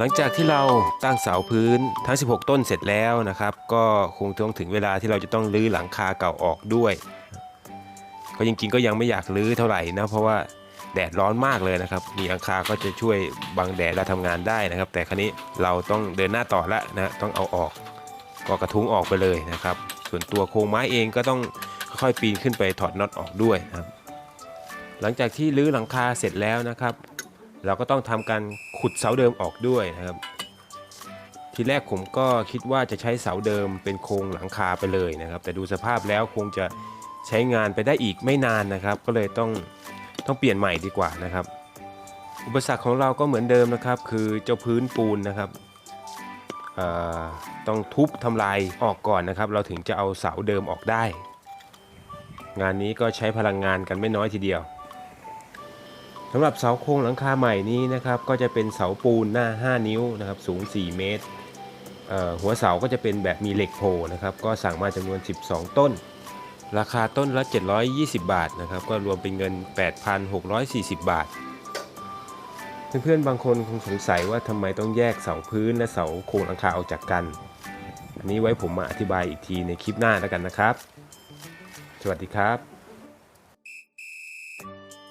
หลังจากที่เราตั้งเสาพื้นทั้ง 16 ต้นเสร็จแล้วนะครับ ก็คงต้องถึงเวลาที่เราจะต้องรื้อหลังคาเก่าออกด้วยก็จริงๆก็ยังไม่อยากรื้อเท่าไหร่นะเพราะว่าแดดร้อนมากเลยนะครับ มีหลังคาก็จะช่วยบังแดดเราทำงานได้นะครับ แต่ครั้นี้เราต้องเดินหน้าต่อล้วนะต้องเอาออกก็กระทุ้งออกไปเลยนะครับ ส่วนตัวโครงไม้เองก็ต้องค่อยๆปีนขึ้นไปถอดน็อตออกด้วยนะครับ หลังจากที่รื้อหลังคาเสร็จแล้วนะครับ เราก็ต้องทำการขุดเสาเดิมออกด้วยนะครับ ทีแรกผมก็คิดว่าจะใช้เสาเดิมเป็นโครงหลังคาไปเลยนะครับ แต่ดูสภาพแล้วคงจะใช้งานไปได้อีกไม่นานนะครับ ก็เลยต้องต้องเปลี่ยนใหม่ดีกว่านะครับ อุปสรรคของเราก็เหมือนเดิมนะครับ คือเจ้าพื้นปูนนะครับต้องทุบทำลายออกก่อนนะครับ เราถึงจะเอาเสาเดิมออกได้ งานนี้ก็ใช้พลังงานกันไม่น้อยทีเดียว สำหรับเสาโครงหลังคาใหม่นี้นะครับก็จะเป็นเสาปูนหน้า 5 นิ้วนะครับสูง 4 เมตร หัวเสาก็จะเป็นแบบมีเหล็กโผล่นะครับก็สั่งมาจำนวน 12 ต้น ราคาต้นละ 720 บาทนะครับก็รวมเป็นเงิน 8,640 บาท เพื่อนๆบางคนคงสงสัยว่าทำไมต้องแยกเสาพื้นและเสาโครงหลังคาออกจากกัน อันนี้ไว้ผมมาอธิบายอีกทีในคลิปหน้าแล้วกันนะครับ สวัสดีครับ